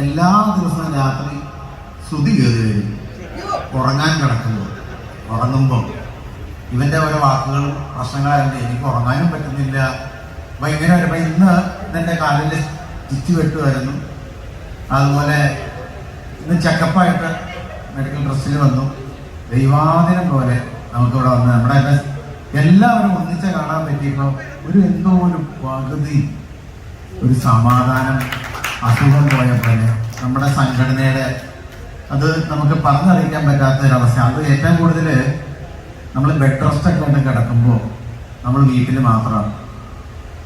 എല്ലാ ദിവസവും രാത്രി ശ്രുതി കയറി വരും ഉറങ്ങാൻ കിടക്കുമ്പോൾ ഉറങ്ങുമ്പോൾ ഇവന്റെ ഓരോ വാക്കുകൾ പ്രശ്നങ്ങളായിട്ട് എനിക്ക് ഉറങ്ങാനും പറ്റുന്നില്ല. ഭയങ്കര അപ്പം ഇന്ന് ഇതെന്റെ കാലിൽ സ്റ്റിച്ച് വെട്ടുമായിരുന്നു അതുപോലെ ഇന്ന് ചെക്കപ്പായിട്ട് മെഡിക്കൽ ഡ്രസ്സിൽ വന്നു. ദൈവാദിനം പോലെ നമുക്കിവിടെ വന്ന് നമ്മുടെ എല്ലാവരും ഒന്നിച്ച് കാണാൻ പറ്റിയപ്പോൾ ഒരു എന്തോ ഒരു പകുതി ഒരു സമാധാനം അസുഖം പോയ പോലെ നമ്മുടെ സംഘടനയുടെ അത് നമുക്ക് പറഞ്ഞറിയിക്കാൻ പറ്റാത്ത ഒരവസ്ഥ അത് ഏറ്റവും കൂടുതൽ നമ്മൾ ബെഡ് റെസ്റ്റ് ഒക്കെ കൊണ്ട് കിടക്കുമ്പോൾ നമ്മൾ വീട്ടിൽ മാത്രമാണ്.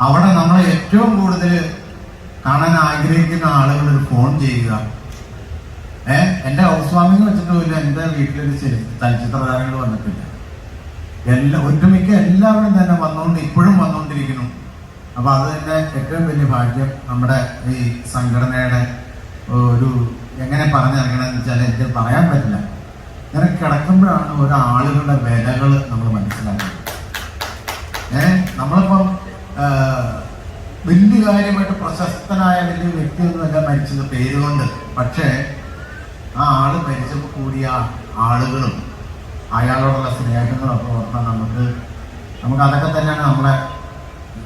അവിടെ നമ്മൾ ഏറ്റവും കൂടുതൽ കാണാൻ ആഗ്രഹിക്കുന്ന ആളുകൾ ഒരു ഫോൺ ചെയ്യുക. ഏഹ് എന്റെ ഹൗസ് വാമിങ് വെച്ചിട്ട് എന്റെ വീട്ടിലൊരു ചലച്ചിത്ര താരങ്ങൾ വന്നിട്ടില്ല. എല്ലാ ഒട്ടുമിക്ക എല്ലാവരും തന്നെ വന്നുകൊണ്ട് ഇപ്പോഴും വന്നുകൊണ്ടിരിക്കുന്നു അപ്പൊ അത് തന്നെ ഏറ്റവും വലിയ ഭാഗ്യം നമ്മുടെ ഈ സംഘടനയുടെ ഒരു എങ്ങനെ പറഞ്ഞിറങ്ങണമെന്ന് വെച്ചാൽ എനിക്ക് പറയാൻ പറ്റില്ല. ഇങ്ങനെ കിടക്കുമ്പോഴാണ് ഒരാളുകളുടെ വിലകൾ നമ്മൾ മനസ്സിലാക്കുന്നത്. ഏ നമ്മളിപ്പം വലിയ കാര്യമായിട്ട് പ്രശസ്തനായ വലിയ വ്യക്തിയൊന്നുമല്ല മരിച്ചത് പേരുകൊണ്ട് പക്ഷേ ആ ആൾ മരിച്ചപ്പോൾ കൂടിയ ആളുകളും അയാളോടുള്ള സ്നേഹങ്ങളും ഒക്കെ ഓർത്താൽ നമുക്ക് നമുക്ക് അതൊക്കെ തന്നെയാണ് നമ്മളെ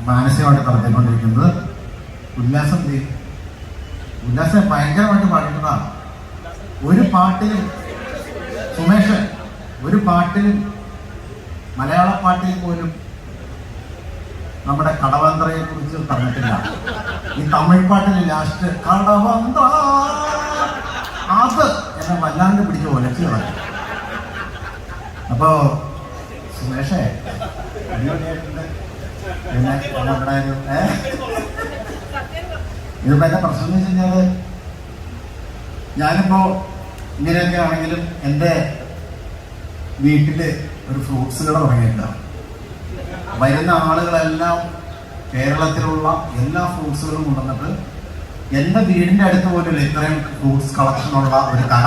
മാനസികമായിട്ട് നടത്തിക്കൊണ്ടിരിക്കുന്നത് ഉല്ലാസം? ഉല്ലാസം ഭയങ്കരമായിട്ട് പാടിക്കുന്നതാണ് ഒരു പാട്ടിൽ സുമേഷ് ഒരു പാട്ടിൽ മലയാള പാട്ടിൽ പോലും നമ്മുടെ കടവന്ത്രയെ കുറിച്ച് പറഞ്ഞിട്ടില്ല. ഈ തമിഴ് പാട്ടിൽ ലാസ്റ്റ് കടവന്ത്ര അത് എന്നെ വല്ലാണ്ട് പിടിച്ച് ഒലച്ചു കളഞ്ഞു. അപ്പോ സുമേഷേ അടിപൊളിയായിട്ടുണ്ട്. പിന്നെ നമ്മുടെ ഒരു? ഇതിപ്പോ എന്റെ പ്രശ്നം എന്ന് വെച്ച് കഴിഞ്ഞാൽ ഞാനിപ്പോ ഇങ്ങനെയൊക്കെ ആണെങ്കിലും എന്റെ വീട്ടിൽ ഒരു ഫ്രൂട്ട്സ് കട തുടങ്ങിയിട്ടുണ്ടാവും വരുന്ന ആളുകളെല്ലാം കേരളത്തിലുള്ള എല്ലാ ഫ്രൂട്ട്സുകളും കൊണ്ടുവന്നിട്ട് എന്റെ വീടിന്റെ അടുത്ത് പോലും ഇത്രയും ഫ്രൂട്ട്സ് കളക്ഷനുള്ള ഒരു കട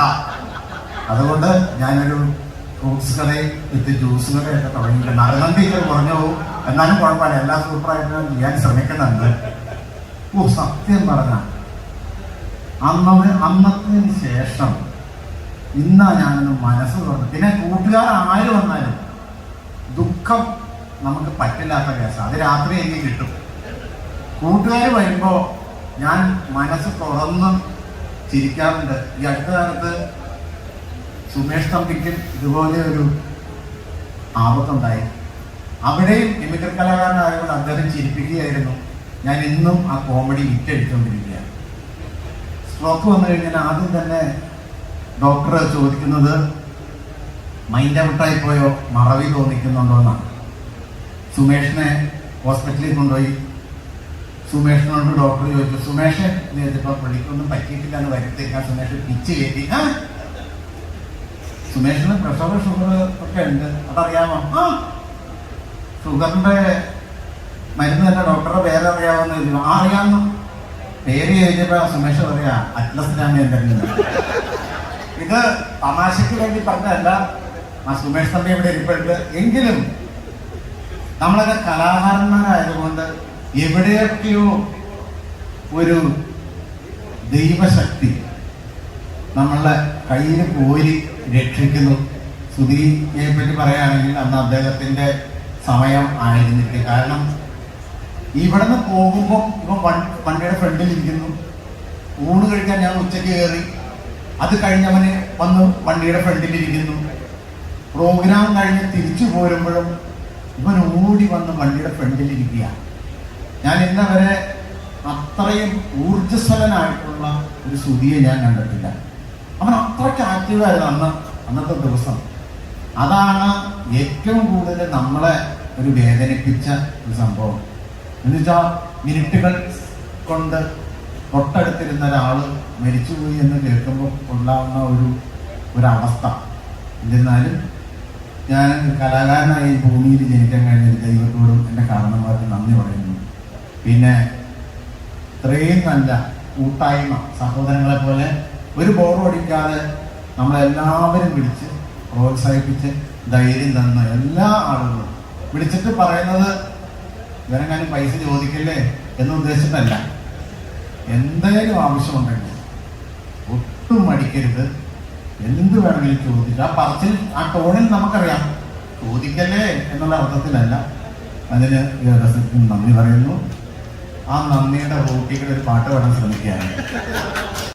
അതുകൊണ്ട് ഞാനൊരു ഫ്രൂട്ട്സ് കടയും വിത്ത് ജ്യൂസ് കടയൊക്കെ തുടങ്ങിയിട്ടുണ്ട്. ഇത് കുറഞ്ഞു പോകും. എന്നാലും കുഴപ്പമില്ല. എല്ലാ സൂപ്പറായിട്ട് ചെയ്യാൻ ശ്രമിക്കുന്നുണ്ട്. ഓ സത്യം പറഞ്ഞ. അന്നത് അന്നത്തിന് ശേഷം ഇന്നാ ഞാനൊന്ന് മനസ്സ് തുറന്നു. പിന്നെ കൂട്ടുകാർ ആര് വന്നാലും ദുഃഖം നമുക്ക് പറ്റില്ലാത്ത കേസാണ് അത് രാത്രി എനിക്ക് കിട്ടും. കൂട്ടുകാർ വരുമ്പോൾ ഞാൻ മനസ്സ് തുറന്ന് ചിരിക്കാറുണ്ട്. ഈ അടുത്ത കാലത്ത് സുമേഷ് തമ്പിക്ക് ഇതുപോലെ ഒരു ആപത്തുണ്ടായി. അവിടെയും മിമിക്രി കലാകാരനായതുകൊണ്ട് അദ്ദേഹം ചിരിപ്പിക്കുകയായിരുന്നു. ഞാൻ ഇന്നും ആ കോമഡി വിറ്റടിച്ചുകൊണ്ടിരിക്കുകയാണ് സ്ട്രോക്ക് വന്നു കഴിഞ്ഞാൽ ആദ്യം തന്നെ ഡോക്ടർ ചോദിക്കുന്നത് മൈൻഡ് ഔട്ടായി പോയോ? മറവി തോന്നിക്കുന്നുണ്ടോ എന്നാണ്. സുമേഷിനെ ഹോസ്പിറ്റലിൽ കൊണ്ടുപോയി. സുമേഷിനോട് ഡോക്ടർ ചോദിച്ചു സുമേഷ് ഇതിപ്പോ പഠിക്കൊന്നും പറ്റിയിട്ടില്ല എന്ന് വരുത്തേക്കാൻ സുമേഷ് പിച്ച് കയറ്റി ആ സുമേഷിന് പ്രഷർ ഷുഗർ ഒക്കെ ഉണ്ട്. അതറിയാമോ? ആ! ഷുഗറിന്റെ മരുന്ന് തന്നെ ഡോക്ടറുടെ പേരറിയാവുന്ന ആ അറിയാമെന്ന് പേര് ചോദിച്ചപ്പോ സുമേഷ് പറയാ അറ്റ്ലസ് തരുന്നത് ഇത് തമാശയ്ക്ക് വേണ്ടി പറഞ്ഞല്ല ആ സുമേഷ് തമ്പി ഇവിടെ ഇരിപ്പുണ്ട്. എങ്കിലും നമ്മളൊക്കെ കലാകാരന്മാരായതുകൊണ്ട് എവിടെയൊക്കെയോ ഒരു ദൈവശക്തി നമ്മളെ കയ്യിൽ പോരി രക്ഷിക്കുന്നു. സുധീയെ പറ്റി പറയുകയാണെങ്കിൽ അന്ന് അദ്ദേഹത്തിന്റെ സമയം ആയിരുന്നില്ല. കാരണം ഇവിടുന്ന് പോകുമ്പോൾ ഇവ വണ്ടിയുടെ ഫ്രണ്ടിൽ ഇരിക്കുന്നു ഊണ് കഴിക്കാൻ ഞാൻ ഉച്ചയ്ക്ക് കയറി. അത് കഴിഞ്ഞവന് വന്ന് വണ്ടിയുടെ ഫ്രണ്ടിൽ ഇരിക്കുന്നു പ്രോഗ്രാം കഴിഞ്ഞ് തിരിച്ചു പോരുമ്പോഴും ഇവൻ ഓടി വന്ന് വണ്ടിയുടെ ഫ്രണ്ടിൽ ഇരിക്കുക ഞാൻ ഇന്നവരെ അത്രയും ഊർജസ്വലനായിട്ടുള്ള ഒരു സുതിയെ ഞാൻ കണ്ടിട്ടില്ല. അത്രയ്ക്ക് ആക്റ്റീവായിരുന്നു അന്ന് അന്നത്തെ ദിവസം. അതാണ് ഏറ്റവും കൂടുതൽ നമ്മളെ ഒരു വേദനിപ്പിച്ച ഒരു സംഭവം. എന്നുവെച്ചാൽ മിനിറ്റുകൾ കൊണ്ട് തൊട്ടടുത്തിരുന്ന ഒരാൾ മരിച്ചുപോയി എന്ന് കേൾക്കുമ്പോൾ ഉണ്ടാവുന്ന ഒരു ഒരവസ്ഥ. എന്നിരുന്നാലും ഞാൻ കലാകാരനായി ഭൂമിയിൽ ജനിക്കാൻ കഴിഞ്ഞ ദൈവത്തോടും എന്റെ കാരണന്മാർക്ക് നന്ദി പറയുന്നു. പിന്നെ ഇത്രയും നല്ല കൂട്ടായ്മ സഹോദരങ്ങളെ പോലെ ഒരു ബോർഡ് അടിക്കാതെ നമ്മളെല്ലാവരും വിളിച്ച് പ്രോത്സാഹിപ്പിച്ച് ധൈര്യം തന്ന എല്ലാ ആളുകളും വിളിച്ചിട്ട് പറയുന്നത് ഇവരെങ്ങാനും പൈസ ചോദിക്കല്ലേ എന്ന് ഉദ്ദേശിച്ചിട്ടല്ല എന്തെങ്കിലും ആവശ്യമുണ്ടെങ്കിൽ ഒട്ടും മടിക്കരുത്. എന്ത് വേണമെങ്കിലും ചോദിക്കുക ആ പറച്ചിൽ ആ ടോണിൽ നമുക്കറിയാം. ചോദിക്കല്ലേ എന്നുള്ള അർത്ഥത്തിലല്ല. അതിന് നന്ദി പറയുന്നു. ആ നന്ദിയുടെ ഒരു പാട്ട് പാടാൻ ശ്രമിക്കുകയാണ്.